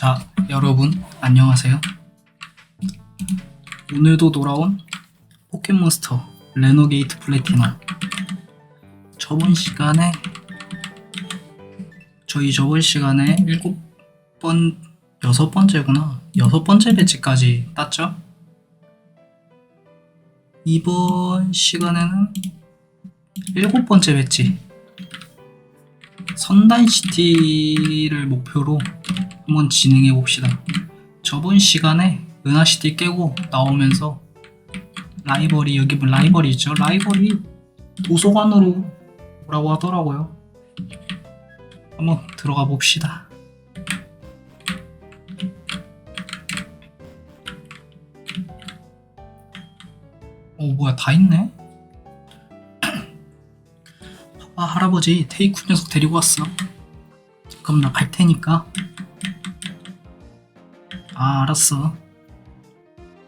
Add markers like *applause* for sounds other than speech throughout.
자, 여러분, 안녕하세요. 오늘도 돌아온 포켓몬스터 레노게이트 플래티넘. 저번 시간에, 저희 저번 시간에 일곱 번, 여섯 번째구나. 여섯 번째 배지까지 땄죠? 이번 시간에는 일곱 번째 배지. 선단시티를 목표로 한번 진행해 봅시다. 저번 시간에 은하시티 깨고 나오면서 라이벌이 여기 뭐 라이벌이 있죠. 라이벌이 도서관으로 오라고 하더라고요. 한번 들어가 봅시다. 어 뭐야 다 있네. 아 할아버지 테이쿠 녀석 데리고 왔어. 그럼 나 갈 테니까. 아 알았어.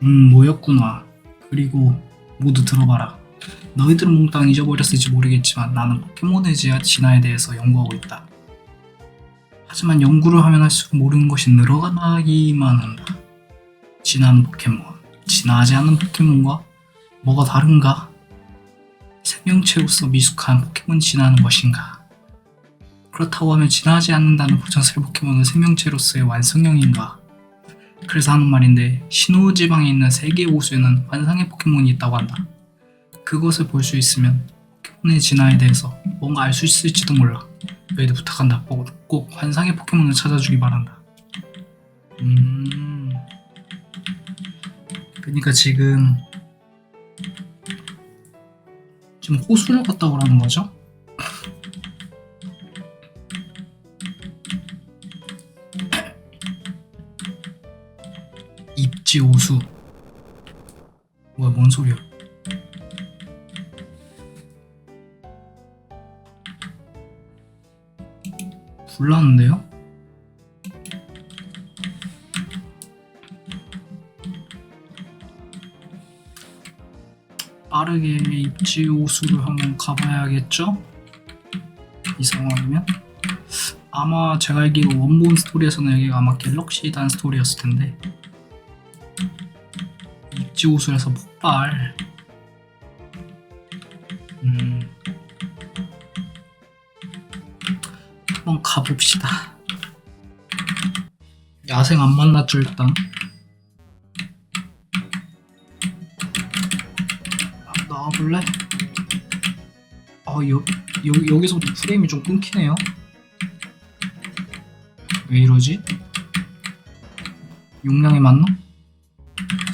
음 뭐였구나. 그리고 모두 들어봐라. 너희들은 몽땅 잊어버렸을지 모르겠지만 나는 포켓몬의 지하 진화에 대해서 연구하고 있다. 하지만 연구를 하면 할수록 모르는 것이 늘어나기만 한다. 진화하는 포켓몬, 진화하지 않는 포켓몬과 뭐가 다른가? 생명체로서 미숙한 포켓몬 진화하는 것인가? 그렇다고 하면 진화하지 않는다는 전설 포켓몬은 생명체로서의 완성형인가? 그래서 하는 말인데 신호 지방에 있는 세계 호수에는 환상의 포켓몬이 있다고 한다. 그것을 볼 수 있으면 포켓몬의 진화에 대해서 뭔가 알 수 있을지도 몰라. 너희들 부탁한다. 꼭, 꼭 환상의 포켓몬을 찾아주기 바란다. 음. 그러니까 지금 지금 호수를 갔다 오라는 거죠? 입지 호수 뭐야 뭔 소리야 불났는데요? 빠르게 입지 호수를 한번 가봐야겠죠? 이 상황이면? 아마 제가 알기로 원본 스토리에서는 여기가 아마 갤럭시 단 스토리였을 텐데. 입지 호수에서 폭발. 음. 한번 가봅시다. 야생 안 만났죠 일단 나와볼래? 아, 여, 여, 여기서부터 프레임이 좀 끊기네요. 왜 이러지? 용량이 맞나?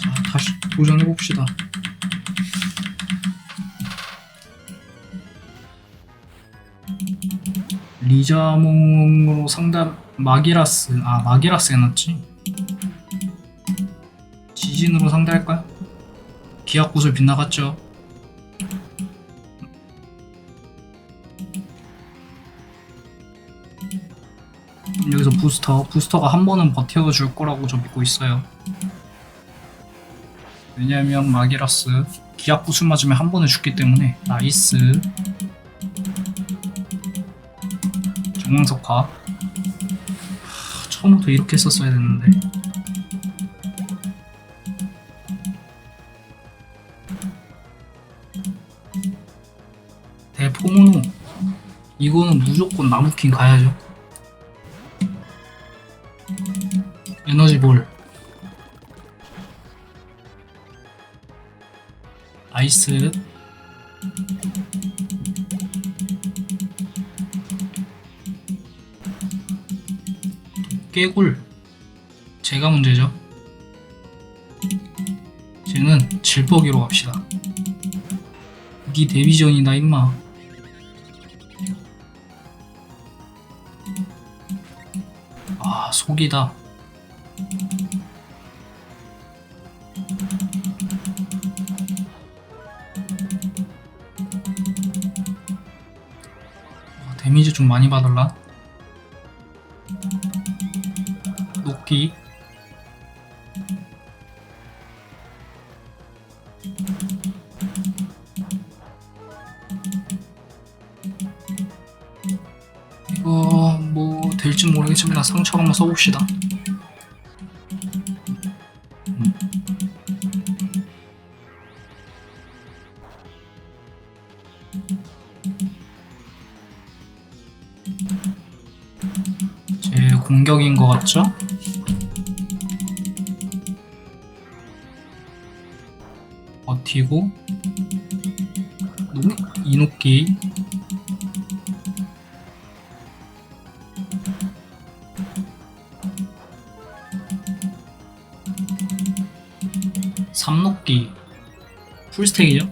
자, 다시 도전해봅시다. 리자몽으로 상담, 마기라스, 아, 마기라스 해놨지? 지진으로 상대할까요? 기압구슬 빗나갔죠? 부스터 부스터가 한 번은 버텨줄 거라고 저 믿고 있어요. 왜냐면 마기라스 기압 구슬 맞으면 한 번에 죽기 때문에. 나이스. 정황석화. 하, 처음부터 이렇게 했었어야 됐는데. 대포모노 이거는 무조건 나무킹 가야죠 에너지 볼. 아이스. 깨굴. 제가 문제죠. 쟤는 질퍽이로 갑시다. 니 데비전이다 임마. 아 속이다. 아, 데미지 좀 많이 받을라? 녹기? 이거 뭐 될지 모르겠지만 상처 한번 써봅시다 공격인 것 같죠? 버티고 노- 이노끼 삼녹기 풀스택이죠?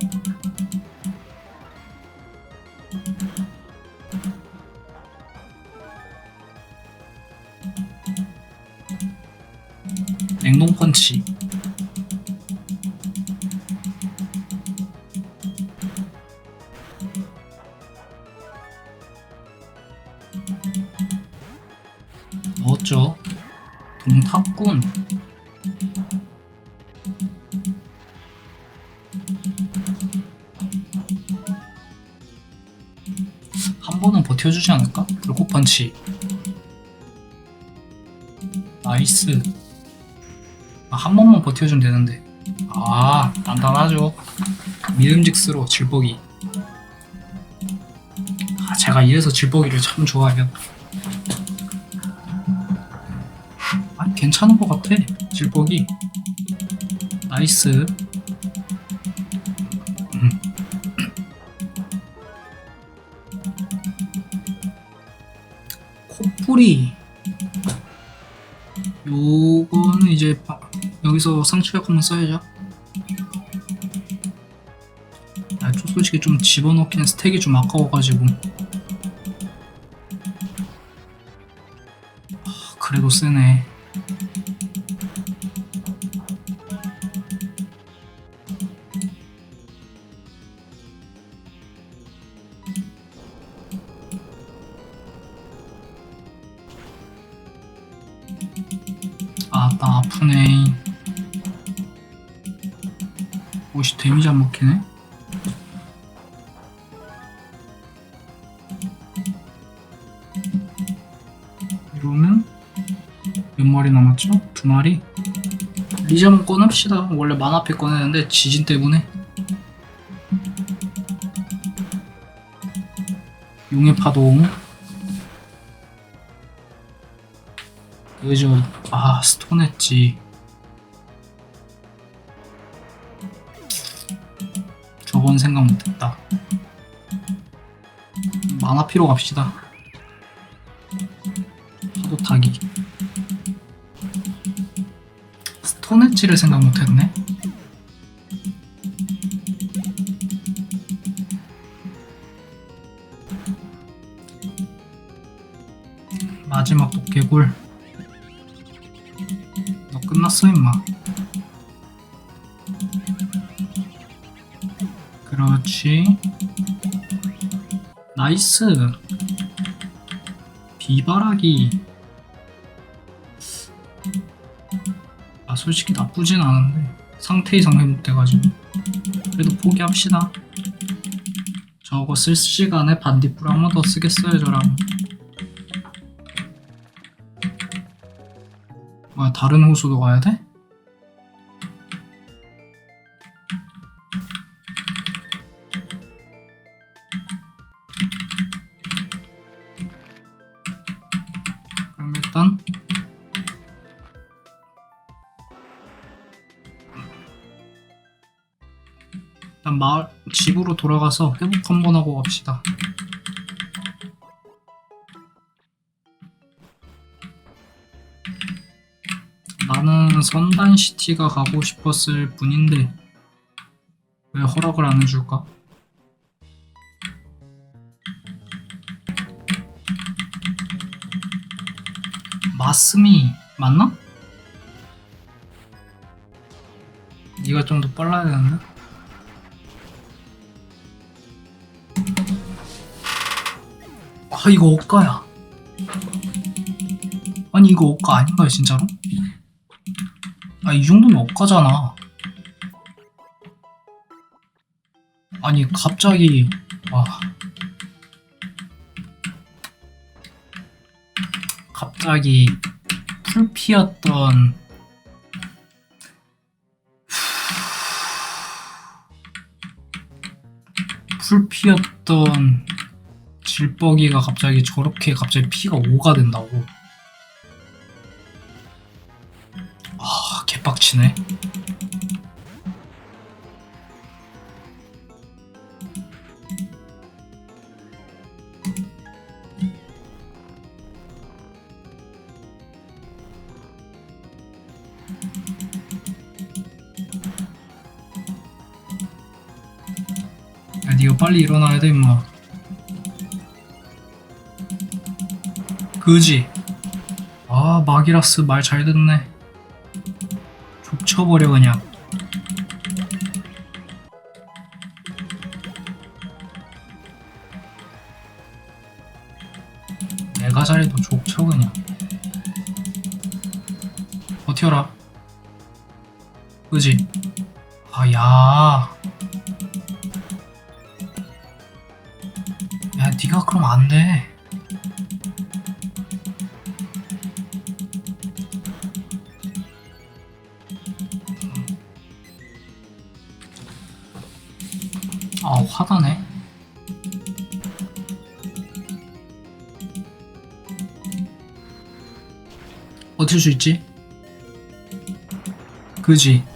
아, 한 번만 버텨주면 되는데. 아 단단하죠. 믿음직스러워 질퍽이 아 제가 이래서 질퍽이를 참 좋아해요. 아 괜찮은 것 같아 질퍽이 나이스. 음. *clears throat* 코뿔이 여기서 상추약 한번 써야죠. 아, 좀 솔직히 좀 집어넣기는 스택이 좀 아까워가지고. 아, 그래도 쓰네. 아, 나 아프네. 오씨, 데미지 안 먹히네? 이러면 몇 마리 남았죠? 두 마리? 리자몬 꺼냅시다. 원래 만화패 꺼내는데 지진 때문에 용의 파동 그죠 아 스톤 했지 건 생각 못했다. 만화 피로 갑시다. 파도 타기. 스톤 엣지를 생각 못했네. 마지막 도깨굴. 너 끝났어 임마 그렇지. 나이스. 비바라기. 아 솔직히 나쁘진 않은데. 상태 이상 회복돼가지고. 그래도 포기합시다. 저거 쓸 시간에 반딧불 한 번 더 쓰겠어요 저랑. 뭐야 다른 호수도 가야 돼? 일단 일단 마을 집으로 돌아가서 회복 한번 하고 갑시다. 나는 선단시티가 가고 싶었을 뿐인데 왜 허락을 안 해줄까? 마스미 맞나? 네가 좀더 빨라야 되는데? 아 이거 억가야 아니 이거 억가 아닌가요 진짜로? 아 이 정도면 억가잖아 아니 갑자기 와 갑자기 풀피였던 풀피였던 *sighs* 질뻑이가 갑자기 저렇게 갑자기 피가 5가 된다고. 아 개빡치네. 빨리 일어나야 돼, 임마. 그지? 아, 마기라스 말 잘 듣네. 족쳐버려, 그냥. 내가 잘해도 족쳐, 그냥. 버텨라. 그지? 아, 야. 야, 안 돼. 아, 화나네. 버틸 수 있지? 그지?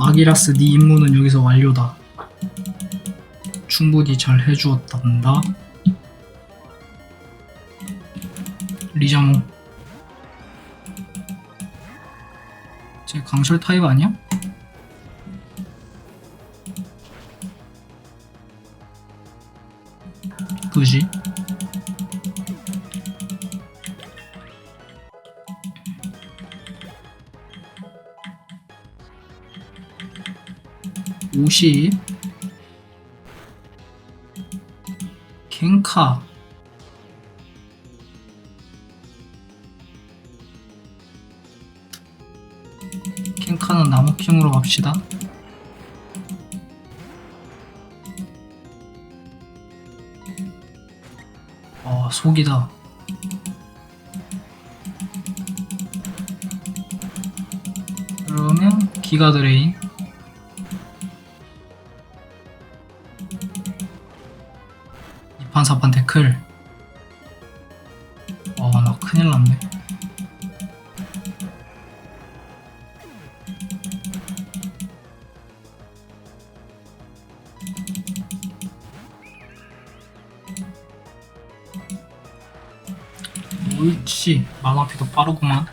마기라스 네 임무는 여기서 완료다. 충분히 잘 해주었단다. 리자몽. 쟤 강철 타입 아니야? 60 겐카 겐카는 나무킹으로 갑시다. 어 속이다. 그러면 기가드레인. 이판 사판 태클. 어나 큰일 났네. 옳지. 마마피도 빠르구만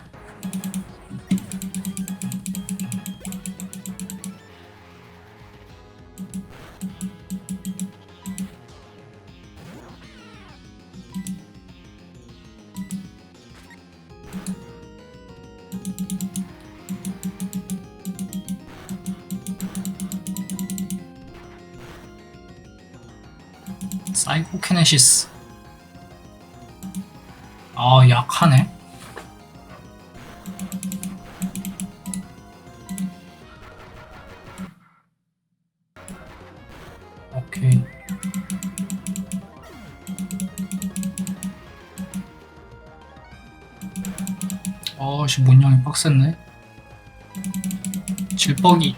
사이코키네시스. 아 약하네. 오케이. 어씨 문양이 빡셌네. 질뻑이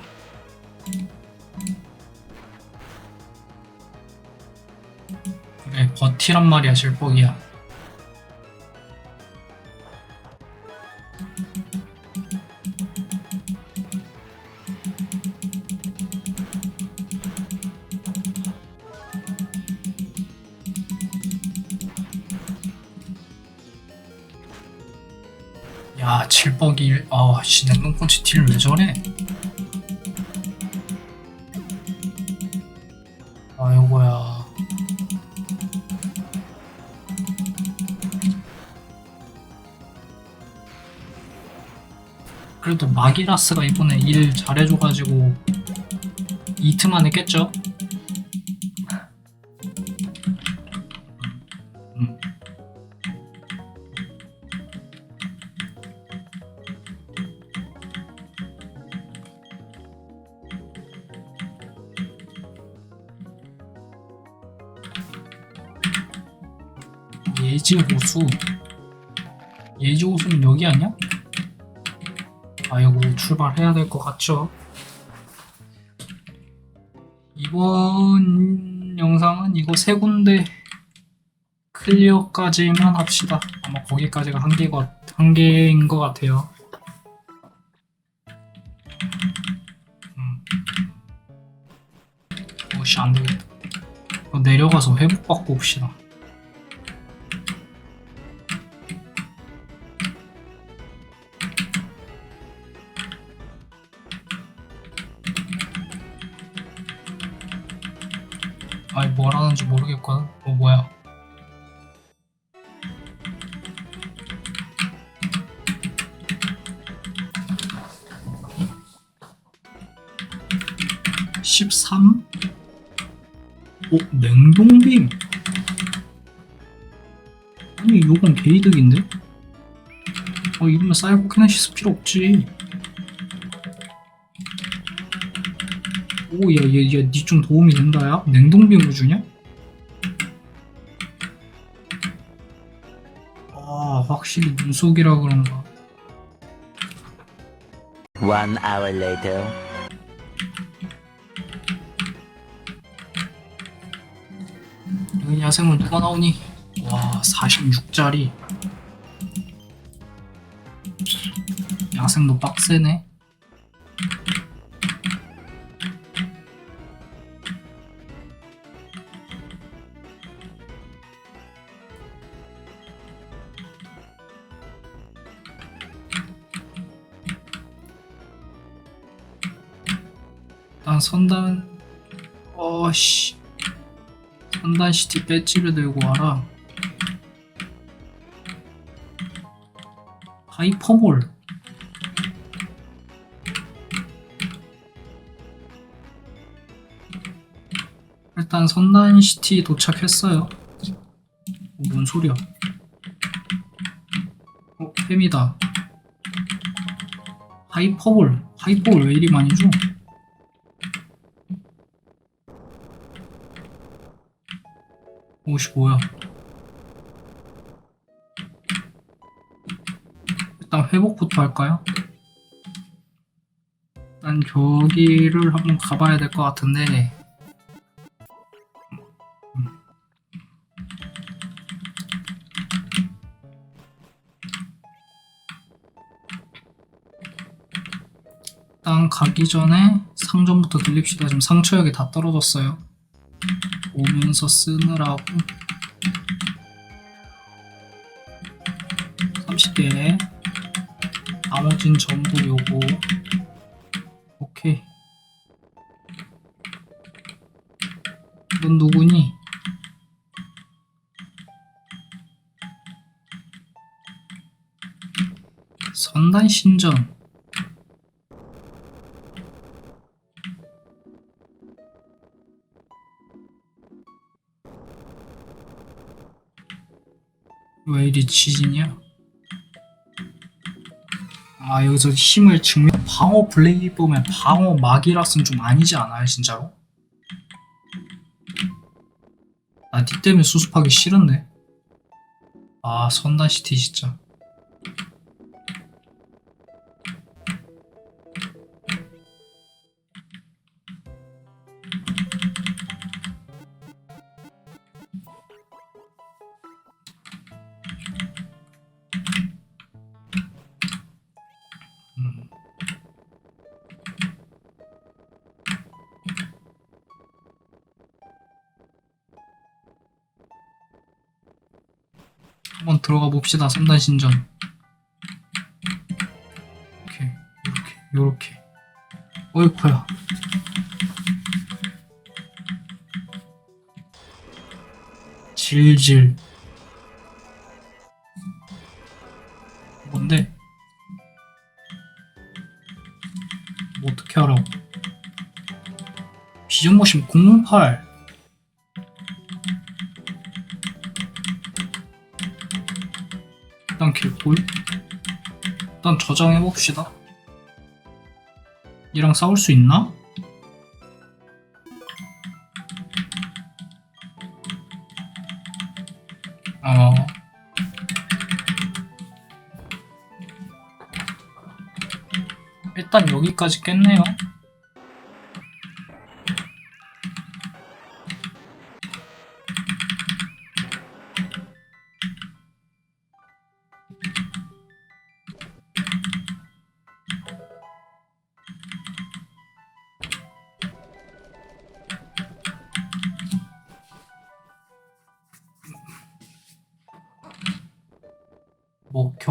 버티란 말이야 질뻑이야 야, 칠뻑이, 아, 씨, 냉동펀치 딜 왜 저래? 아이고야. 그래도 마기라스가 이번에 일 잘해줘가지고 이틀 만에 깼죠? 음. 예지 호수 예지 호수는 여기 아니야? 아이고 출발해야 될 것 같죠? 이번 영상은 이거 세 군데 클리어까지만 합시다. 아마 거기까지가 한계가 한계인 것 같아요. 음. 오씨 안 되겠다. 내려가서 회복받고 옵시다. 아니 뭘 하는지 모르겠거든. 어 뭐야? (13) 오 냉동빔 아니 요건 개이득인데 어 이러면 사이코키네시스 필요 없지 오야얘얘니 좀 도움이 된다 야? 냉동빔을 주냐? 아 확실히 눈속이라 그런가. One hour later. 여기 야생은 누가 나오니? 와 46짜리. 야생도 빡세네 선단 어씨 선단 시티 배지를 들고 와라. 하이퍼몰. 일단 선단 시티 도착했어요. 어, 뭔 소리야? 어, 햄이다. 하이퍼볼. 하이퍼볼 왜 이리 많이 줘? 옷이 뭐야? 일단 회복부터 할까요? 난 저기를 한번 가봐야 될 것 같은데 음. 일단 가기 전에 상점부터 들립시다. 지금 상처 여기 다 떨어졌어요. 오면서 쓰느라고. 30개. 나머진 전부 요거. 오케이. 넌 누구니? 선단 신전 왜 이리 지진이야? 아 여기서 힘을 증명 방어 블레이드 보면 방어 막이라서는 좀 아니지 않아요 진짜로? 나니 때문에 수습하기 싫은데 아 선단시티 진짜 들어가 봅시다. 3단 신전. 이렇게, 이렇게, 요렇게. 어이쿠야. 질질. 뭔데? 뭐 어떻게 하라고? 비전 모션 008 일단 개꿀 일단 저장해봅시다. 얘랑 싸울 수 있나? 어. 일단 여기까지 깼네요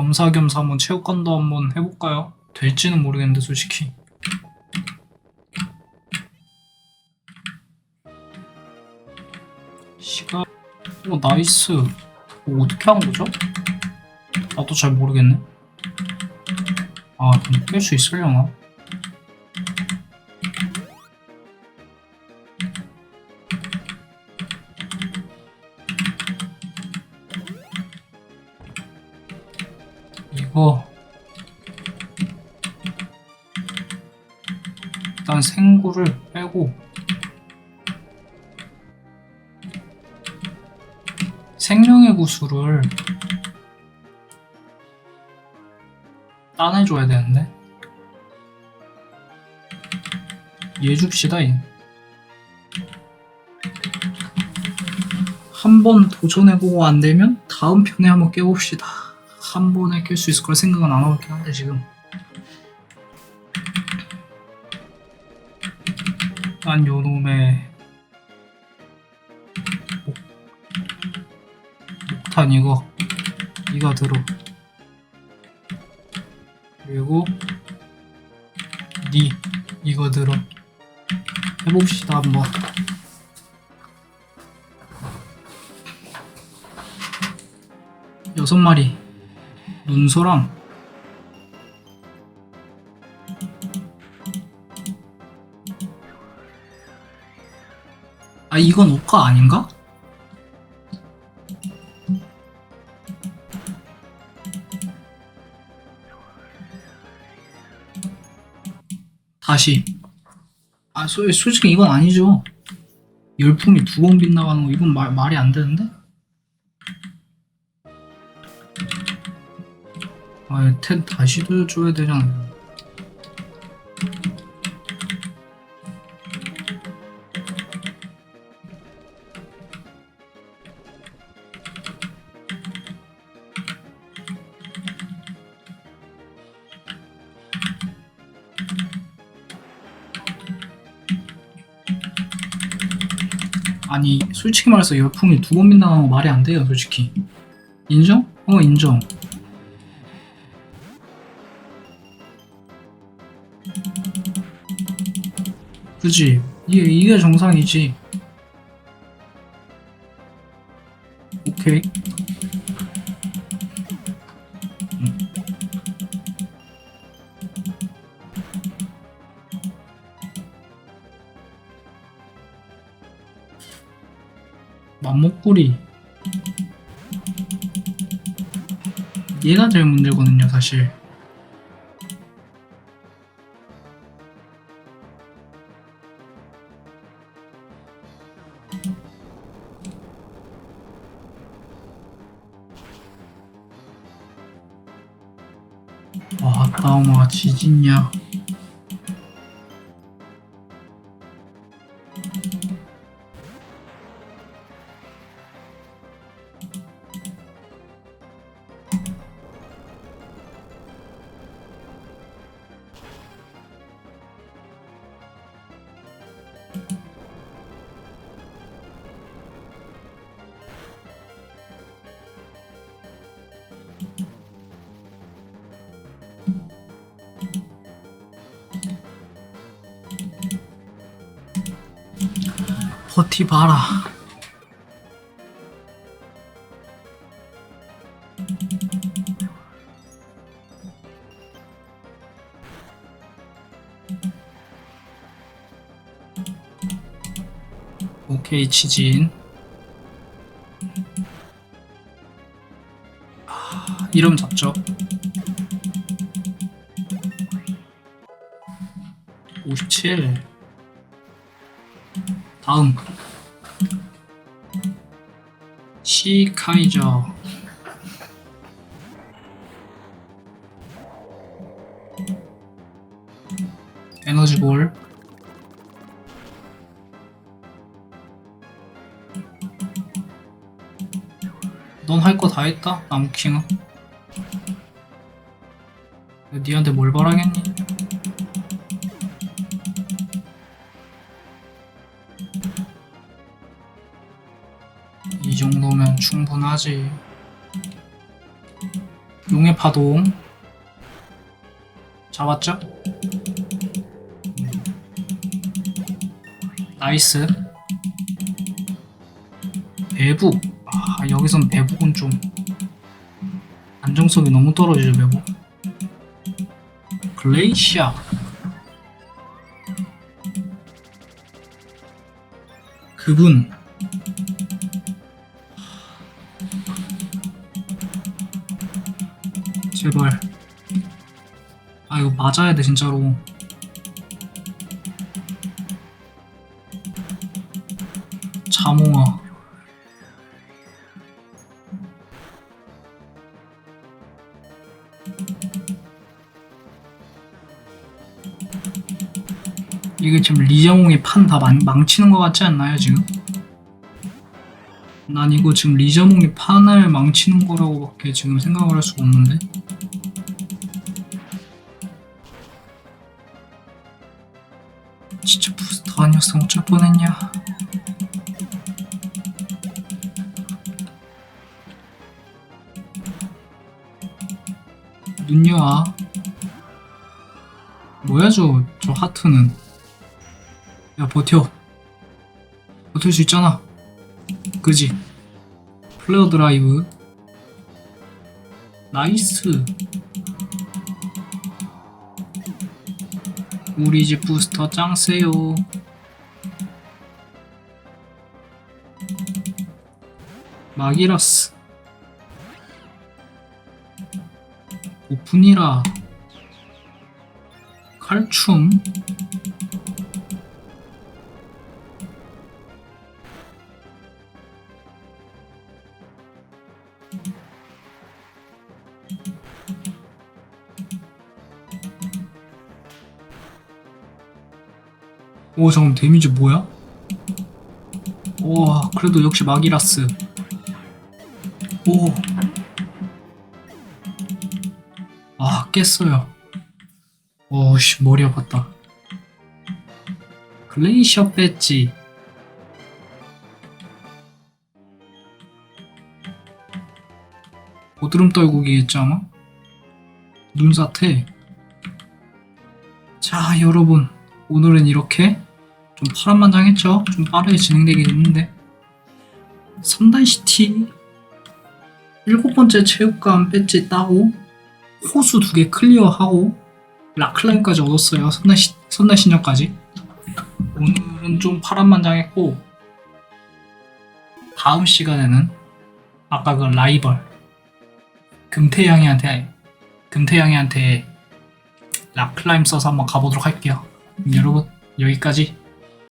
겸사겸사 한번 체육관도 한번 해볼까요? 될지는 모르겠는데 솔직히 시간 오 나이스 오, 어떻게 한 거죠? 나도 잘 모르겠네 아 근데 깰수 있으려나? 구슬을 따내줘야 되는데? 얘 줍시다 한번 도전해보고 안되면 다음 편에 한번 깨봅시다. 한 번에 깰 수 있을 걸 생각은 안 하고 있긴 한데 지금. 난 요놈의 목탄 이거 이가 들어 그리고 니 이거 들어 해봅시다 한번. 여섯 마리. 눈소랑. 아 이건 오카 아닌가? 다시 아 소, 솔직히 이건 아니죠 열풍이 두번 빗나가는 거 이건 말, 말이 안 되는데? 아, 텐 다시 줘야 되잖아. 솔직히 말해서 열풍이 두 번 빗나가는 거 말이 안 돼요, 솔직히. 인정? 어, 인정. 그지? 이게, 이게 정상이지. 오케이. 맘목구리. 얘가 제일 문제거든요, 사실. 와, 따오마 지진냐. 버티봐라. 오케이, 치진. 아, 이름 잡죠. 57. 다음. 시카이저. 에너지볼. 넌 할 거 다 했다 나무킹은. 니한테 뭘 바라겠니? 충분하지. 용의 파동. 잡았죠? 나이스. 배북 아 여기선 배북은 좀. 안정성이 너무 떨어지죠 배북 글레이시아. 그분 제발. 아 이거 맞아야 돼 진짜로. 자몽아. 이게 지금 리자몽이 판다 망치는 것 같지 않나요 지금? 난 이거 지금 리자몽이 판을 망치는 거라고밖에 지금 생각을 할 수가 없는데 어쩔 뻔했냐. 눈여아 뭐야 저, 저 하트는. 야 버텨. 버틸 수 있잖아. 그지? 플레어 드라이브. 나이스. 우리 집 부스터 짱 세요 마기라스. 오픈이라. 칼춤. 오 잠깐 데미지 뭐야? 와 그래도 역시 마기라스 오. 아 깼어요. 오씨 머리 아팠다. 글레이셔 배지. 보드름 떨구기겠죠 아마? 눈사태. 자 여러분. 오늘은 이렇게 좀 파란만장했죠? 좀 빠르게 진행되긴 했는데. 3단시티 일곱 번째 체육관 배지 따고 호수 두 개 클리어하고 라클라인까지 얻었어요 선날, 시, 선날 신녀까지. 오늘은 좀 파란만장했고 다음 시간에는 아까 그 라이벌 금태양이한테 금태양이한테 락클라임 써서 한번 가보도록 할게요. 여러분 여기까지